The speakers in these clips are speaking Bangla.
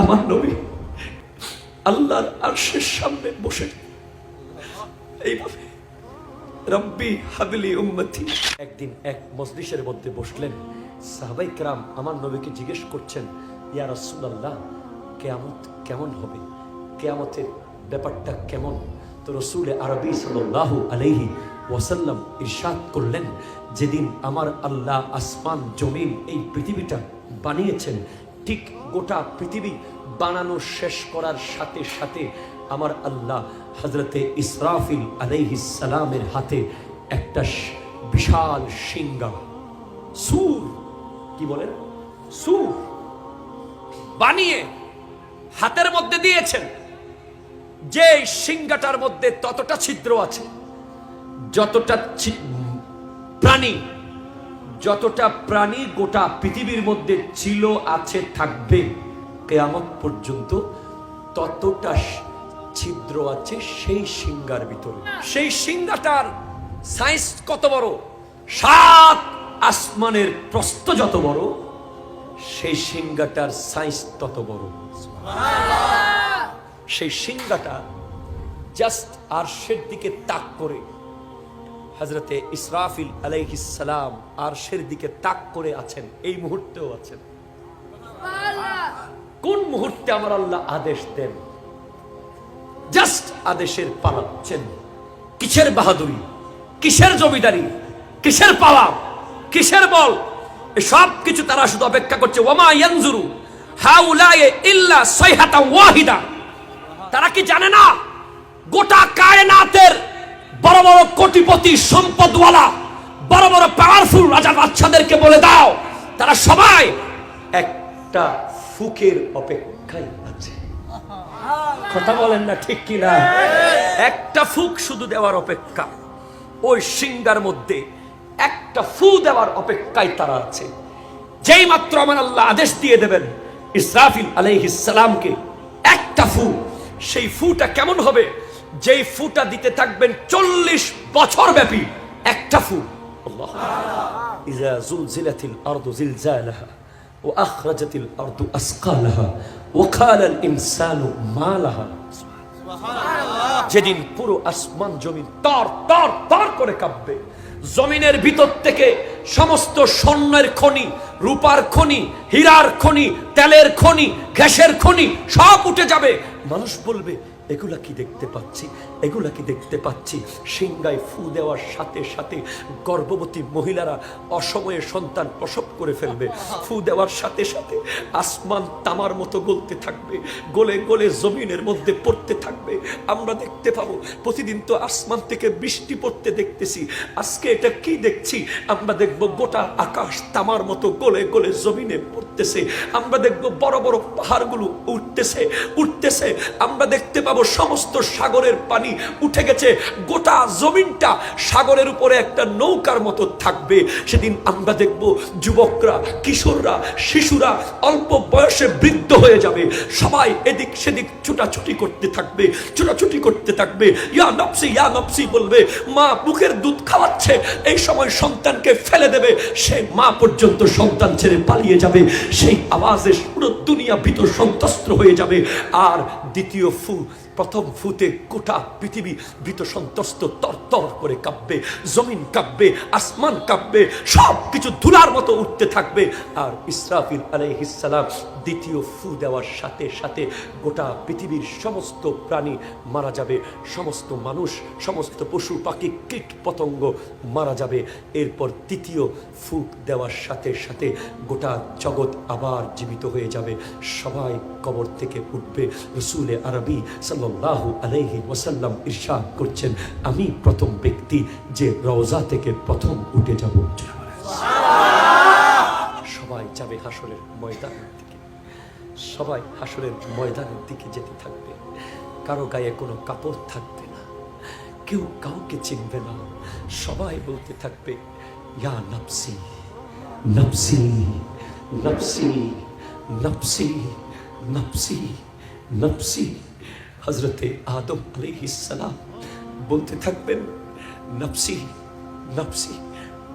আমার নবী আল্লাহর আর্শের সামনে বসে। এইভাবে রব্বি হাবলি উম্মতি। একদিন এক মজলিসের মধ্যে বসলেন। সাহাবাই ক্রাম আমার নবীকে জিজ্ঞেস করছেন, ইয়া রসুল্লাহ কেয়ামত কেমন হবে? কেয়ামতের ব্যাপারটা কেমন? তো রসুল আরবি সাল্লাহ আলহি ওয়াসাল্লাম ইরশাদ করলেন, যেদিন আমার আল্লাহ আসমান, জমিন এই পৃথিবীটা বানিয়েছেন ঠিক গোটা পৃথিবী বানানো শেষ করার সাথে সাথে আমার আল্লাহ হজরতে ইসরাফিল সালামের হাতে একটা বিশাল সিংহা সুর, কি বলেন? সুর বানিয়ে হাতের মধ্যে দিয়েছেন। যে সিংহাটার মধ্যে ততটা ছিদ্র আছে, যতটা প্রাণী যতটা প্রাণী গোটা পৃথিবীর মধ্যে ছিল আছে থাকবে কেয়ামত পর্যন্ত ততটা ছিদ্র আছে সেই সিংহার ভিতরে। সেই সিংহাটার সাইজ কত বড়? সাত আসমানের প্রস্থ যত বড় সেই সিংহাটার সাইজ তত বড়। সেই সিংহাটা জাস্ট আরশের দিকে তাক করে হজরতে ইসরাফিল আলাইহিসালাম আরশের দিকে তাক করে আছেন, এই মুহূর্তেও আছেন। কোন মুহূর্তে আমার আল্লাহ আদেশ দেন? জাস্ট আদেশের পালাচ্ছেন কিসের বাহাদুরি? কিসের জমিদারি? কিসের পালা কিসের বল? সব কিছু তারা শুধু অপেক্ষা করছে ওমা ইয়ানজুরু হাউলায়ে ওয়াহিদা। তারা কি জানে না? গোটা কায়নাতের বড় বড় কোটিপতি সম্পদওয়ালা, বড় বড় পাওয়ারফুল রাজা বাচ্চাদেরকে বলে দাও, তারা সবাই একটা ফুকের অপেক্ষায় আছে। কথা বলেন না ঠিক কি না একটা ফুক শুধু দেওয়ার অপেক্ষা, ওই সিংহার মধ্যে একটা ফু দেওয়ার অপেক্ষায় তারা আছে। যেই মাত্র আমার আল্লাহ আদেশ দিয়ে দেবেন, ইসরাফিল আলাইহিস সালামকে একটা ফু, সেই ফুটা কেমন হবে? যেই ফুটা দিতে থাকবেন চল্লিশ বছর ব্যাপী একটা ফু আল্লাহ ইজা জুলজিলাতিল আরদু জিলজালাহা وأخرجت الأرض أثقالها وقال الإنسان ما لها যেদিন পুরো আসমান জমিন তর তর তর করে কাঁপবে জমিনের ভিতর থেকে সমস্ত স্বর্ণের খনি রূপার খনি হীরার খনি তেলের খনি গ্যাসের খনি সব উঠে যাবে মানুষ বলবে এগুলা কি দেখতে পাচ্ছি? এগুলা কি দেখতে পাচ্ছি? সিংগায় ফু দেওয়ার সাথে সাথে গর্ভবতী মহিলারা অসময়ে সন্তান প্রসব করে ফেলবে। ফু দেওয়ার সাথে সাথে আসমান তামার মতো গলতে থাকবে। গলে গলে জমিনের মধ্যে পড়তে থাকবে। আমরা দেখতে পাবো প্রতিদিন তো আসমান থেকে বৃষ্টি পড়তে দেখতেছি। আজকে এটা কি দেখছি? আমরা দেখব গোটা আকাশ তামার মতো গলে গলে জমিনে পড়তেছে আমরা দেখব বড় বড় পাহাড়গুলো উঠতেছে উঠতেছে। আমরা দেখতে পাবো সমস্ত সাগরের পানি উঠে গেছে, গোটা জমিনটা সাগরের উপরে একটা নৌকার মতো থাকবে। সেদিন আমরা দেখব যুবকরা, কিশোররা, শিশুরা অল্প বয়সে বৃদ্ধ হয়ে যাবে। সবাই এদিক সেদিক ছুটাছুটি করতে থাকবে, ছুটাছুটি করতে থাকবে। ইয়া নপসি ইয়া নপসি বলবে, মা বুকের দুধ খাওয়াচ্ছে, এই সময় সন্তানকে ফেলে দেবে, সে মা পর্যন্ত সন্তান ছেড়ে পালিয়ে যাবে। সেই আওয়াজে পুরো দুনিয়া ভীত সন্ত্রস্ত হয়ে যাবে। আর দ্বিতীয় ফু, প্রথম ফুতে কোটা পৃথিবী ভীত সন্ত্রস্ত তর তর করে কাঁপবে, জমিন কাঁপবে, আসমান কাঁপবে সব কিছু ধুলার মতো উঠতে থাকবে। আর ইসরাফিল আলাইহিসালাম দ্বিতীয় ফু দেওয়ার সাথে সাথে গোটা পৃথিবীর সমস্ত প্রাণী মারা যাবে, সমস্ত মানুষ, সমস্ত পশু পাখি, কীট পতঙ্গ মারা যাবে। এরপর তৃতীয় ফুক দেওয়ার সাথে সাথে গোটা জগৎ আবার জীবিত হয়ে যাবে। সবাই কবর থেকে উঠবে। রসুলে আরবি সাল্লাল্লাহু আলাইহি ওয়াসাল্লাম ইরশাদ করছেন, আমি প্রথম ব্যক্তি যে রওজা থেকে প্রথম উঠে যাব। সবাই যাবে হাসরের ময়দান। দিকে সবাই হাসরের ময়দানের দিকে যেতে থাকবে। কারও গায়ে কোনো কাপড় থাকবে না। কেউ কাউকে চিনবে না। সবাই বলতে থাকবে, ইয়া নফসি নফসি নফসি নফসি নফসি নফসি। হজরতে আদম আলাইহিসসালাম বলতে থাকবেন, নফসি নফসি,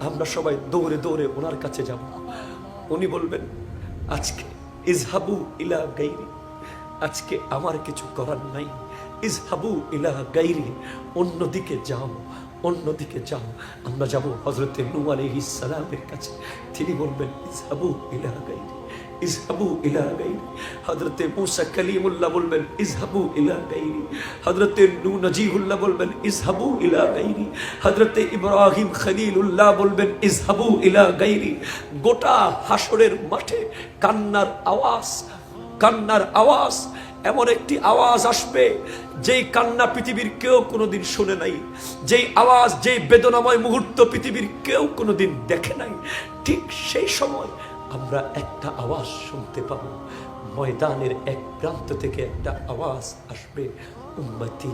আমরা সবাই দৌড়ে দৌড়ে ওনার কাছে যাব। উনি বলবেন, আজকে ইজহাবু ইলা গাইরি, আজকে আমার কিছু করার নাই। ইজহাবু ইলা গাইরি, অন্যদিকে যাও অন্যদিকে যাও। আমরা যাব হজরত নু আলহ ইসালামের কাছে। তিনি বলবেন, ইজহাবু ইলা গাইরি। ইজহাবু ইলা গাইরি হযরতে মুসা কালিমুল্লাহ বলবেন ইজহাবু ইলা গাইরি হযরতে নূ নজিবুল্লাহ বলবেন ইজহাবু ইলা গাইরি হযরতে ইব্রাহিম খলিলুল্লাহ বলবেন ইজহাবু ইলা গাইরি গোটা হাসরের মাঠে কান্নার আওয়াজ কান্নার আওয়াজ, এমন একটি আওয়াজ আসবে, যেই কান্না পৃথিবীর কেউ কোনোদিন শুনে নাই, যেই আওয়াজ, যেই বেদনাময় মুহূর্ত পৃথিবীর কেউ কোনোদিন দেখে নাই। ঠিক সেই সময় আমরা একটা আওয়াজ শুনতে পাবো। ময়দানের এক প্রান্ত থেকে একটা আওয়াজ আসবে, উম্মতি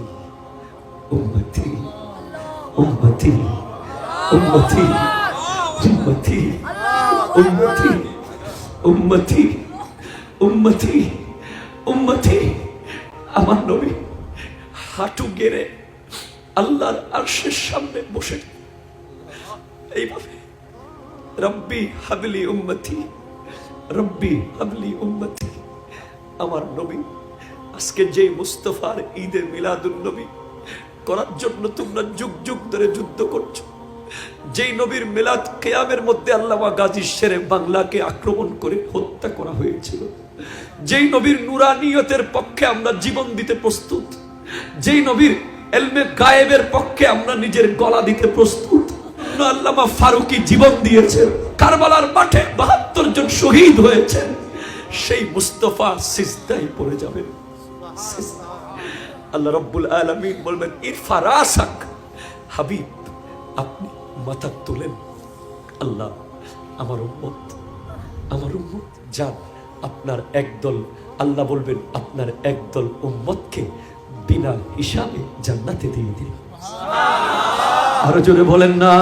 উম্মতি উম্মতি উম্মতি উম্মতি উম্মতি উম্মতি উম্মতি উম্মতি। আমার নবী হাঁটু গেড়ে আল্লাহর আরশের সামনে বসে। এইভাবে রব্বি হাবলি উম্মতি, রব্বি হাবলি উম্মতি। আমার নবী, আজকে যে মুস্তফার ঈদে মিলাদুল নবী করার জন্য তোমরা যুগ যুগ ধরে যুদ্ধ করছ, যেই নবীর মিলাদ কেয়ামের মধ্যে আল্লামা গাজী শেরে বাংলাকে আক্রমণ করে হত্যা করা হয়েছিল, যেই নবীর নুরানিয়তের পক্ষে আমরা জীবন দিতে প্রস্তুত, যেই নবীর এলমে গায়েবের পক্ষে আমরা নিজের গলা দিতে প্রস্তুত আল্লামা ফারুকি জীবন দিয়েছেন। কারবালার মাঠে বাহাত্তর জন শহীদ হয়েছেন। সেই মুস্তফা সিজদাই পড়ে যাবেন। আল্লাহ রব্বুল আলমিন বলবেন, ইরফা রাসাক। হাবিব, আপনি মাথা তোলেন। আল্লাহ, আমার উম্মত আমার উম্মত, যান, আপনার একদল, আল্লাহ বলবেন, আপনার একদল উম্মতকে বিনা হিসাবে জান্নাতে দিয়ে দিন। আরও জোরে বলেন না।